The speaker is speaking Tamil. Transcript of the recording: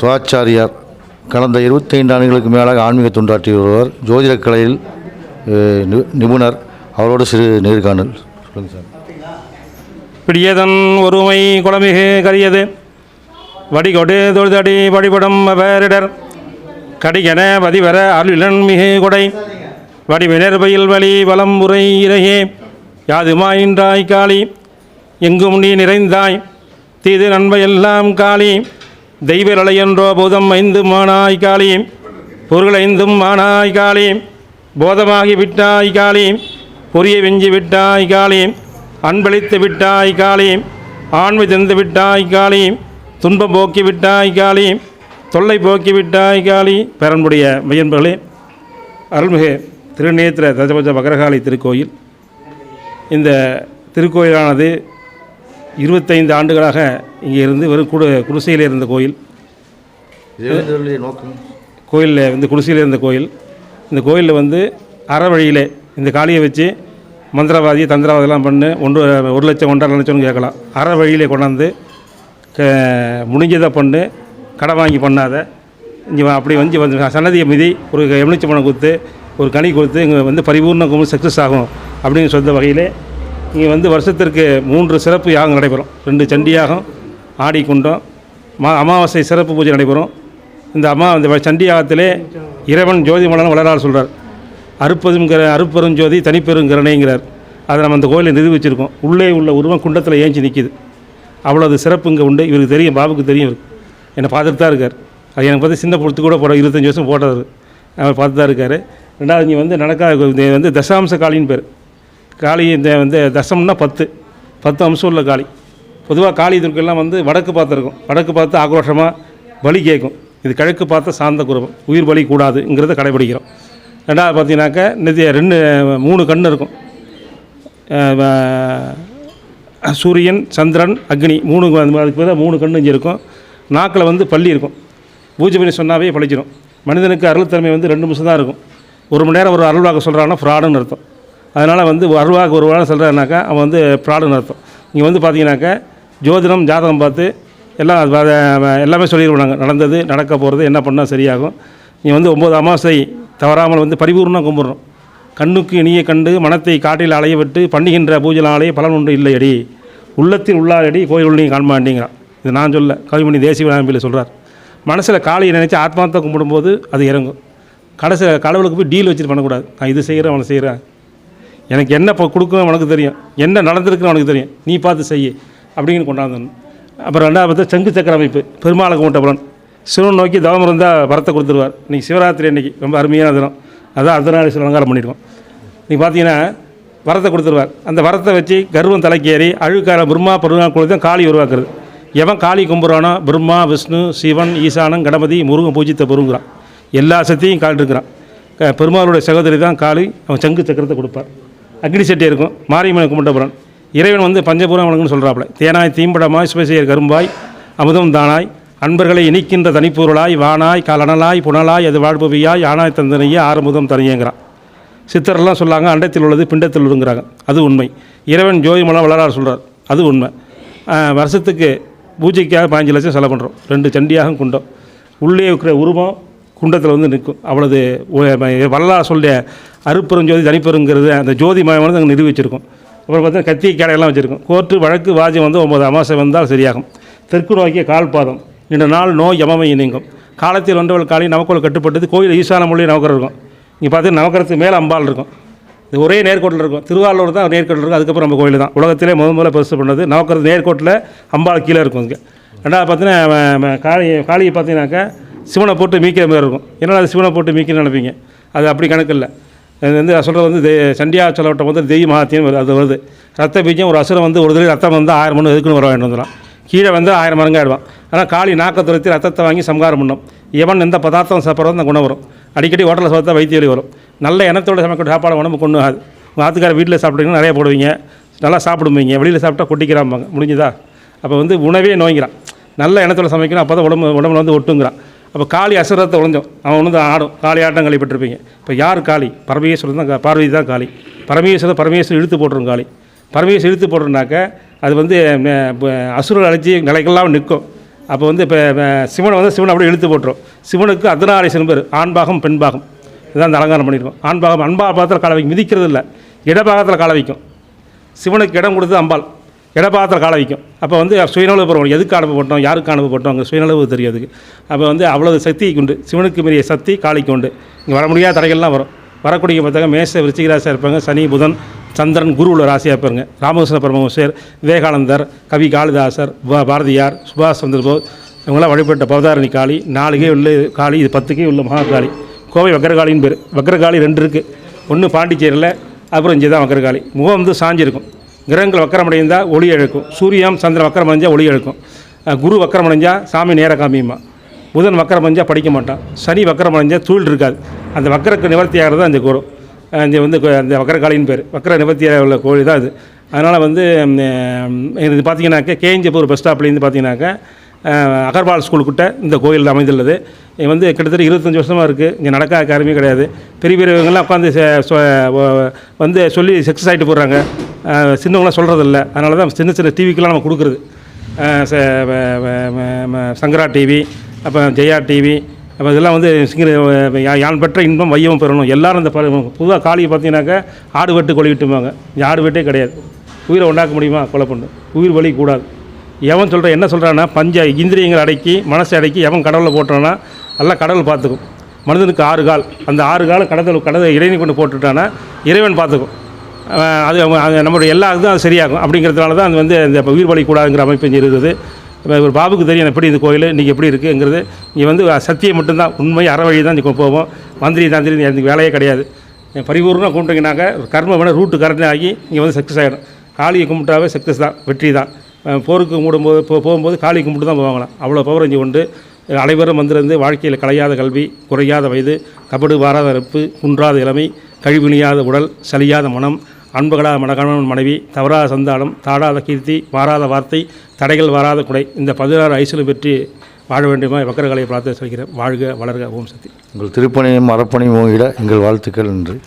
சுவாச்சாரியார் கடந்த இருபத்தைந்து ஆண்டுகளுக்கு மேலாக ஆன்மீக தொண்டாற்றி வருவர் ஜோதிடக் கலையில் நிபுணர் அவரோடு சிறு நேர்காணல். சொல்லுங்கள் சார். பிடியதன் ஒருமை குளமிகு கரியது. வடிகொடு தொழுதடி வழிபடும் வேரிடர் கடிகன வதிவர அருளிலன் மிகு கொடை. வடிவினர் பயில் வழி வலம் உரை இறையே. யாதுமாயின்றாய் காளி. எங்கும் நீ நிறைந்தாய். தீது நன்மையெல்லாம் காளி. தெய்வரலையென்றோ பூதம் ஐந்து மானாய் காளி பொருளைந்தும் மானாய் காளியும் போதமாகி விட்டாய் காளியும் பொரிய வெஞ்சி விட்டாய் காளியும் அன்பளித்து விட்டாய் காளியும் ஆண்மை தந்து விட்டாய் காளியும் துன்பம் போக்கி விட்டாய் காளியும் தொல்லை போக்கி விட்டாய் காளி பெறன்புடைய மையன்பர்களே அருள்மிகு திருநேத்திர தஜபஜ பக்ரகாளி திருக்கோயில். இந்த திருக்கோயிலானது இருபத்தைந்து ஆண்டுகளாக இங்கே இருந்து வெறும் குடு குடிசையில் இருந்த கோயில். நோக்கம். கோயிலில் வந்து குடிசையில் இருந்த கோயில். இந்த கோயிலில் வந்து அற வழியிலே இந்த காளியை வச்சு மந்திரவாதி தந்திரவாதெல்லாம் பண்ணு ஒன்று ஒரு லட்சம் ஒன்றரை லட்சம்னு கேட்கலாம். அற வழியிலே கொண்டாந்து க முடிஞ்சதை பண்ணு கடன் வாங்கி பண்ணாத இங்கே அப்படி வந்து வந்து சன்னதியை மிதி ஒரு எலுமிச்சை பணம் கொடுத்து ஒரு கனி கொடுத்து இங்கே வந்து பரிபூர்ண கும்பல் சக்ஸஸ் ஆகும் அப்படின்னு சொல்ல வகையிலே இங்கே வந்து வருஷத்திற்கு மூன்று சிறப்பு யாகம் நடைபெறும். ரெண்டு சண்டி யாகம் ஆடி குண்டம். மா அமாவாசை சிறப்பு பூஜை நடைபெறும். இந்த அம்மா இந்த சண்டியாகத்திலே இறைவன் ஜோதி மலன் வளரால் சொல்கிறார் அறுப்பதுங்கிற அறுப்பெரும் ஜோதி தனிப்பெருங்கரணைங்கிறார் அதை நம்ம அந்த கோயிலை நிரூபிச்சிருக்கோம். உள்ளே உள்ள உருவம் குண்டத்தில் ஏஞ்சி நிற்கிது அவ்வளவு சிறப்பு இங்கே உண்டு. இவருக்கு தெரியும் பாபுக்கு தெரியும் இருக்கு என்னை பார்த்துட்டு தான் இருக்கார். அது எனக்கு பார்த்து சின்ன பொறுத்து கூட போட இருபத்தஞ்சி வருஷம் போட்டவர். அவர் பார்த்து தான் இருக்கார். ரெண்டாவது இங்கே வந்து நடக்கா வந்து தசாம்ச காளின்னு பேர். காளி இந்த வந்து தசம்னா பத்து. பத்து அம்சம் உள்ள காளி. பொதுவாக காளி துர்க்கெல்லாம் வந்து வடக்கு பார்த்து இருக்கும். வடக்கு பார்த்து ஆக்ரோஷமாக பலி கேட்கும் இது கிழக்கு பார்த்தா சாந்த குருவம் உயிர் பலி கூடாதுங்கிறத கடைபிடிக்கிறோம். ரெண்டாவது பார்த்தீங்கன்னாக்கா நிதிய ரெண்டு மூணு கண் இருக்கும். சூரியன் சந்திரன் அக்னி மூணு அதுக்கு பேர் மூணு கண்ணு இங்கே இருக்கும். நாக்கில் வந்து பள்ளி இருக்கும். பூஜை பண்ணி சொன்னாவே பழிச்சிடும் மனிதனுக்கு அருள் தன்மை வந்து ரெண்டு நிமிஷம் தான் இருக்கும். ஒரு மணி நேரம் ஒரு அருள்வாக்கு சொல்கிறான்னா ஃப்ராடுன்னு அர்த்தம். அதனால் வந்து அருள்வாக்கு ஒரு வாரம் சொல்கிறாருனாக்கா அவன் வந்து ஃப்ராடுன்னு அர்த்தம். இங்கே வந்து பார்த்தீங்கன்னாக்கா ஜோதிடம் ஜாதகம் பார்த்து எல்லாம் எல்லாமே சொல்லிடுவாங்க நடந்தது நடக்க போகிறது என்ன பண்ணால் சரியாகும். நீ வந்து ஒம்பது அமாவாசை தவறாமல் வந்து பரிபூர்ணம் கும்பிட்றோம் கண்ணுக்கு இனிய கண்டு மனத்தை காட்டில் அலைய விட்டு பண்ணுகின்ற பூஜைனாலே பலன் ஒன்று இல்லையடி. உள்ளத்தில் உள்ளாரடி கோயில் உள்ளே காண்பாண்டிங்கிறான் இது நான் சொல்ல. கவிமணி தேசிய விழாம்பில் சொல்கிறார் மனசில் காளியை நினச்சி ஆத்மார்த்தம் கும்பிடும்போது அது இறங்கும். கடைசி கடவுளுக்கு போய் டீல் வச்சுட்டு பண்ணக்கூடாது. நான் இது செய்கிறேன் அவனை செய்கிறேன் எனக்கு என்ன இப்போ கொடுக்கணும் உனக்கு தெரியும். என்ன நடந்திருக்குன்னு உனக்கு தெரியும். நீ பார்த்து செய்ய. அப்படின்னு கொண்டாந்தணும் அப்புறம் ரெண்டாவது பார்த்தா சங்கு சக்கர அமைப்பு பெருமாளை கும்பிட்ட சிவன் நோக்கி தவம் இருந்தால் வரத்தை கொடுத்துருவார். இன்றைக்கி சிவராத்திரி அன்னைக்கு ரொம்ப அருமையான தினம். அதான் அர்த்தநாரீஸ்வரர் அலங்காரம் பண்ணியிருக்கோம் நீ பார்த்தீங்கன்னா வரத்தை கொடுத்துருவார். அந்த வரத்தை வச்சு கர்வம் தலைக்கேறி அழுக்கார பிரம்மா பருவா கொடுத்து தான் காளி உருவாக்குறது. எவன் காளி கும்புறானோ பிரம்மா விஷ்ணு சிவன் ஈசானன் கணபதி முருகன் பூஜித்த பொருங்குறான் எல்லா சக்தியும் கால் இருக்கிறான் பெருமாளுடைய சகோதரி தான் காளி. அவன் சங்கு சக்கரத்தை கொடுப்பார். அக்னி சட்டி இருக்கும். மாரியம்மனை கும்பிட்டபுரன் இறைவன் வந்து பஞ்சபூரம் அவனுக்குன்னு சொல்கிறாப்புல தேனாய் தீம்படமாய் சுபசெயர் கரும்பாய் அமுதம் தானாய் அன்பர்களை இணைக்கின்ற தனிப்பொருளாய் வானாய் காலனலாய் புனலாய் அது வாழ்பவியாய் ஆனாய் தந்தனையே ஆறுமுதம் தனியேங்கிறான். சித்தரெல்லாம் சொல்லாங்க அண்டத்தில் உள்ளது பிண்டத்தில் உள்ளுங்கிறாங்க அது உண்மை. இறைவன் ஜோதிமலம் வளரார் சொல்கிறார் அது உண்மை. வருஷத்துக்கு பூஜைக்காக பாஞ்சு லட்சம் செலவு பண்ணுறோம் ரெண்டு சண்டியாகவும் குண்டம். உள்ளே இருக்கிற உருவம் குண்டத்தில் வந்து நிற்கும். அவ்வளவு ஒ- வரலாறு சொல்லிய அருப்பெருஞ்சோதி தனிப்பெருங்கிறது அந்த ஜோதி மயமானது அங்கே நிரூபிச்சிருக்கோம் அப்புறம் பார்த்தீங்கன்னா கத்தி கடையெல்லாம் வச்சுருக்கோம். கோர்ட்டு வழக்கு வாஜ்யம் வந்து ஒம்பது அமாவாசை வந்தால் சரியாகும். தெற்கு நோக்கிய கால் பாதம் இந்த நாள் நோய் யமமை நீங்கும். காலத்தில் ஒன்றவள் காலையும் நமக்குள் கட்டுப்பட்டது கோயில் ஈசான மொழி நவக்கரம் இருக்கும். இங்கே பார்த்தீங்கன்னா நவக்கரத்துக்கு மேலே அம்பாள் இருக்கும். இது ஒரே நேர்கோட்டில் இருக்கும். திருவாரூர் தான் நேர்கோட்டில் இருக்கும். அதுக்கப்புறம் நம்ம கோயில் தான். உலகத்திலே முதல் முதல்ல பெருசு பண்ணது நவக்கரத்து நேர்கோட்டில் அம்பாள் கீழே இருக்கும் இங்கே. ரெண்டாவது பார்த்தீங்கன்னா காளி காளியை பார்த்தீங்கன்னாக்கா சிவனை போட்டு மீக்கிற மாதிரி இருக்கும். என்னடா அது சிவனை போட்டு மீக்கின்னு நினைப்பீங்க? அது அப்படி கணக்கு இல்லை. இது வந்து சொல்கிறது வந்து சண்டியா சொல்லவட்டம் வந்து தெய்வ மகாத்தியம் வருது அது வருது. ரத்த பீஜம் ஒரு அசுரம் வந்து ஒரு தடவை ரத்தம் வந்து ஆயிரம் மணி எதுக்குன்னு வர வேண்டும் வந்துடும் கீழே வந்து ஆயிரம் மரங்க ஆயிடுவான். ஆனால் காளி நாக்க துரத்தி ரத்தத்தை வாங்கி சம்காரம் பண்ணும். எவன் எந்த பதார்த்தம் சாப்பிட்றதோ அந்த குணம் வரும். அடிக்கடி ஹோட்டலில் சாப்பிட்டா வைத்தியலி வரும். நல்ல எண்ணத்தோடு சமைக்கிற சாப்பாடு உடம்பு கொண்டு ஆகாது. உங்கள் ஆத்துக்கார வீட்டில் சாப்பிட்டீங்கன்னா நிறைய போடுவீங்க. நல்லா சாப்பிடுவீங்க. வெளியில் சாப்பிட்டா கொட்டிக்கிறாம்பாங்க முடிஞ்சுதா? அப்போ வந்து உணவே நோய்கிறான் நல்ல எண்ணத்தோட சமைக்கணும். அப்போ தான் உடம்பு உடம்புல வந்து ஒட்டுங்கிறான். அப்போ காளி அசுரத்தை ஒழிஞ்சோம் அவன் வந்து ஆடும். காளி ஆட்டம் கழிப்பட்டிருப்பீங்க இப்போ யார் காளி? பரமேஸ்வரன் தான் பார்வதி தான் காளி. பரமேஸ்வரன் பரமேஸ்வரன் இழுத்து போட்டுரும் காளி. பரமேஸ்வரர் இழுத்து போட்டுருனாக்க அது வந்து அசுரர் அழைச்சி நிலைக்கெல்லாம் நிற்கும். அப்போ வந்து இப்போ சிவனை வந்து சிவனை அப்படியே இழுத்து போட்டுரும். சிவனுக்கு அர்த்தநாரீசன் பேர். ஆண்பாகம் பெண்பாகம். இதுதான் அந்த அலங்காரம் பண்ணியிருக்கோம் ஆண்பாகம் அன்பா பாகத்தில் கால வைக்கும். மிதிக்கிறது இல்லை இடபாகத்தில் கால வைக்கும். சிவனுக்கு இடம் கொடுத்து அம்பாள். இடப்பாத்திரம் கால வைக்கும். அப்போ வந்து சுயநலவு பெறுவோம் எதுக்கு அனுப்பப்பட்டோம் யாருக்கு அனுப்பப்பட்டோம் அங்கே சுயநலவு தெரியாதுக்கு. அப்போ வந்து அவ்வளவு சக்தி உண்டு. சிவனுக்கு மீறிய சக்தி காளிக்கு உண்டு. இங்கே வர முடியாத தடைகள்லாம் வரும். வரக்கூடிய பார்த்தாங்க மேச விருச்சிகராசியாக இருப்பாங்க. சனி புதன் சந்திரன் குரு உள்ள ராசியாக இருப்பாங்க. ராமகிருஷ்ண பரமஹம்சர் விவேகானந்தர் கவி காளிதாசர் பாரதியார் சுபாஷ் சந்திரபோஸ் இவங்களாம் வழிபட்ட பவதாரணி காளி. நாலுகே உள்ள காளி இது பத்துக்கே உள்ள மகாகாளி. கோவை வக்கரகாளின்னு பேர். வக்கரகாளி ரெண்டு இருக்குது ஒன்று பாண்டிச்சேரியில் அப்புறம் இங்கே தான் வக்கரகாளி முகம் வந்து சாஞ்சிருக்கும். கிரகங்கள் வக்கரமடைந்தால் ஒளி இழக்கும் சூரியம் சந்திரன் வக்கரமடைஞ்சால் ஒளி இழக்கும் குரு வக்கரமடைஞ்சால் சாமி நேர காமியுமா புதன் வக்கரமடைஞ்சால் படிக்க மாட்டான். சனி வக்கரமடைஞ்சால் தூள் இருக்காது. அந்த வக்கரக்கு நிவர்த்தி ஆகிறது அந்த குரு. அஹ் இந்த வந்து அந்த வக்கரகாளின்னு பேர். வக்கர நிவர்த்தியாக உள்ள கோழி தான் அது. அதனால் வந்து இது பார்த்தீங்கன்னாக்க கேஎஞ்சிபூர் பஸ் ஸ்டாப்லேருந்து பார்த்தீங்கன்னாக்கா அகர்வால் ஸ்கூலுக்கிட்ட இந்த கோயில் அமைந்துள்ளது. இது வந்து கிட்டத்தட்ட இருபத்தஞ்சி வருஷமாக இருக்குது இங்கே நடக்காத காரியமே கிடையாது. பெரிய பெரியவங்கெல்லாம் உட்காந்து சொ- வந்து சொல்லி சக்ஸஸ் ஆகிட்டு போடுறாங்க. சின்னவங்களாம் சொல்கிறதில்ல அதனால தான் சின்ன சின்ன டிவிக்கெலாம் நம்ம கொடுக்குறது. சங்கரா டிவி அப்புறம் ஜெயா டிவி அப்போ இதெல்லாம் வந்து சிங்கிற யான் பெற்ற இன்பம் வையமும் பெறணும். எல்லாரும் இந்த புதுவாக காளியை பார்த்தீங்கன்னாக்கா ஆடு வெட்டு கொலை விட்டுவாங்க இங்கே ஆடு வெட்டே கிடையாது. உயிரை உண்டாக்க முடியுமா? கொலை பண்ணு உயிர் வலி கூடாது. எவன் சொல்கிற என்ன சொல்கிறான்னா பஞ்ச இந்திரியங்களை அடக்கி மனசை அடக்கி எவன் கடவுளை போட்டுறான்னா எல்லாம் கடவுள் பார்த்துக்கும். மனிதனுக்கு ஆறு கால். அந்த ஆறு கால் கடத்தல் கடவுள் இறைவனை கொண்டு போட்டுட்டான்னா இறைவன் பார்த்துக்கும். அது நம்மளுடைய எல்லா இதுவும் அது சரியாகும். அப்படிங்கிறதுனால தான் அது வந்து இந்த உயிர் கூடாதுங்கிற அமைப்பு இங்கே இருக்குது. ஒரு பாபுக்கு தெரியும் எப்படி இந்த கோயில் இன்றைக்கி எப்படி இருக்குங்கிறது இங்கே வந்து சத்தியம் மட்டும்தான். உண்மை அறவழி தான் இங்கே போவோம். மந்திரி தந்திரி எனக்கு வேலையே கிடையாது. பரிபூர்ணம் கும்பிட்டீங்கன்னாக்க கர்ம வேணால் ரூட்டு கரெக்டாக ஆகி இங்கே வந்து சக்ஸஸ் ஆகிடும் காளியை கும்பிட்டாவே சக்ஸஸ் தான் வெற்றி தான். போருக்கு கும்பிடும்போது போ போகும்போது காளி கும்பிட்டு தான் போவாங்களாம் அவ்வளோ பௌரஞ்சி உண்டு. அனைவரும் வந்திருந்து வாழ்க்கையில் கலையாத கல்வி குறையாத வயது கபடு வாராத நெருப்பு குன்றாத இளமை கழிவினியாத உடல் சலியாத மனம் அன்புகளாத மனகணவன் மனைவி தவறாத சந்தானம் தாடாத கீர்த்தி வாராத வார்த்தை தடைகள் வாராத குடை இந்த பதினாறு ஐஸ்வரம் பெற்று வாழ வேண்டுமா? வக்கரகலையை பிரார்த்தனை செய்கிறேன். வாழ்க வளர்க. ஓம் சக்தி. உங்கள் திருப்பணியும் மரப்பணியும் ஓங்கிட எங்கள் வாழ்த்துக்கள் நன்றி.